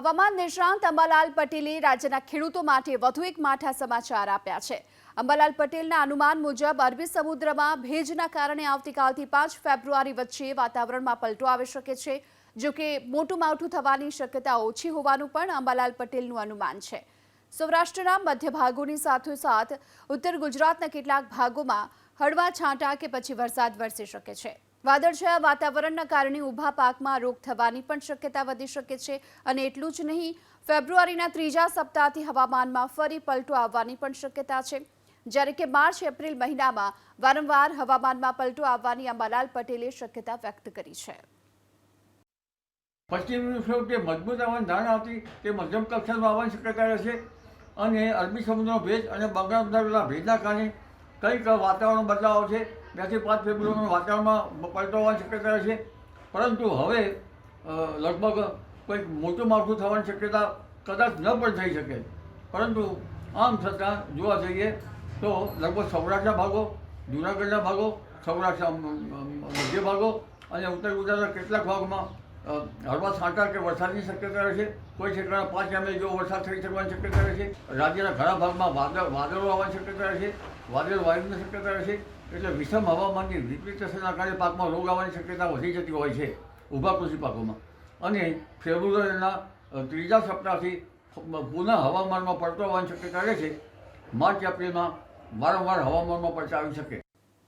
હવામાન નિષ્ણાંત અંબાલાલ પટેલે રાજ્યના ખેડૂતો માટે વધુ એક માઠા સમાચાર આપ્યા છે. અંબાલાલ પટેલના અનુમાન મુજબ, અરબી સમુદ્રમાં ભેજના કારણે આવતીકાલથી પાંચ ફેબ્રુઆરી વચ્ચે વાતાવરણમાં પલટો આવી શકે છે જો કે મોટું માવઠું થવાની શક્યતા ઓછી હોવાનું પણ અંબાલાલ પટેલનું અનુમાન છે. સૌરાષ્ટ્રના મધ્ય ભાગોની સાથોસાથ ઉત્તર ગુજરાતના કેટલાક ભાગોમાં હળવા છાંટા કે પછી વરસાદ વરસી શકે છે. વાદળછાયા વાતાવરણના કારણે ઊભા પાકમાં રોગ થવાની પણ શક્યતા વધી શકે છે અને એટલું જ નહીં, ફેબ્રુઆરીના ત્રીજા સપ્તાહથી હવામાનમાં ફરી પલટો આવવાની પણ શક્યતા છે. જ્યારે કે માર્ચ, એપ્રિલ મહિનામાં વારંવાર હવામાનમાં પલટો આવવાની અંબાલાલ પટેલે શક્યતા વ્યક્ત કરી છે. પશ્ચિમ જે મજબૂત આવવાની ધારણા હતી તે મધ્યમ કક્ષાનું આવવાની શક્યતા રહેશે અને અરબી સમુદ્રનો ભેજ અને બંગાળના ભેજના કારણે કંઈક વાતાવરણ બદલાવ આવશે બેથી પાંચ ફેબ્રુઆરીનું વાતાવરણમાં પલટો હોવાની શક્યતા છે. પરંતુ હવે લગભગ કોઈક મોટું માળખું થવાની શક્યતા કદાચ ન પણ થઈ શકે. પરંતુ આમ છતાં જોવા જઈએ તો લગભગ સૌરાષ્ટ્રના ભાગો, જૂનાગઢના ભાગો સૌરાષ્ટ્ર મધ્ય ભાગો અને ઉત્તર ગુજરાતના કેટલાક ભાગમાં હળવા છાંટા કે વરસાદની શક્યતા રહેશે કોઈ ઠેકાણા પાંચ એમએ જેવો વરસાદ થઈ શકવાની શક્યતા રહેશે રાજ્યના ઘણા ભાગમાં વાદળ, વાદળો આવવાની શક્યતા રહેશે વાદળ વાયુની શક્યતા રહેશે એટલે વિષમ હવામાનની વિપરીત અસરના કારણે પાકમાં રોગ આવવાની શક્યતા વધી જતી હોય છે ઊભા કૃષિ પાકોમાં. અને ફેબ્રુઆરીના ત્રીજા સપ્તાહથી પુનઃ હવામાનમાં પડતો આવવાની શક્યતા રહેશે માર્ચ, એપ્રિલમાં વારંવાર હવામાનમાં પડતા આવી શકે.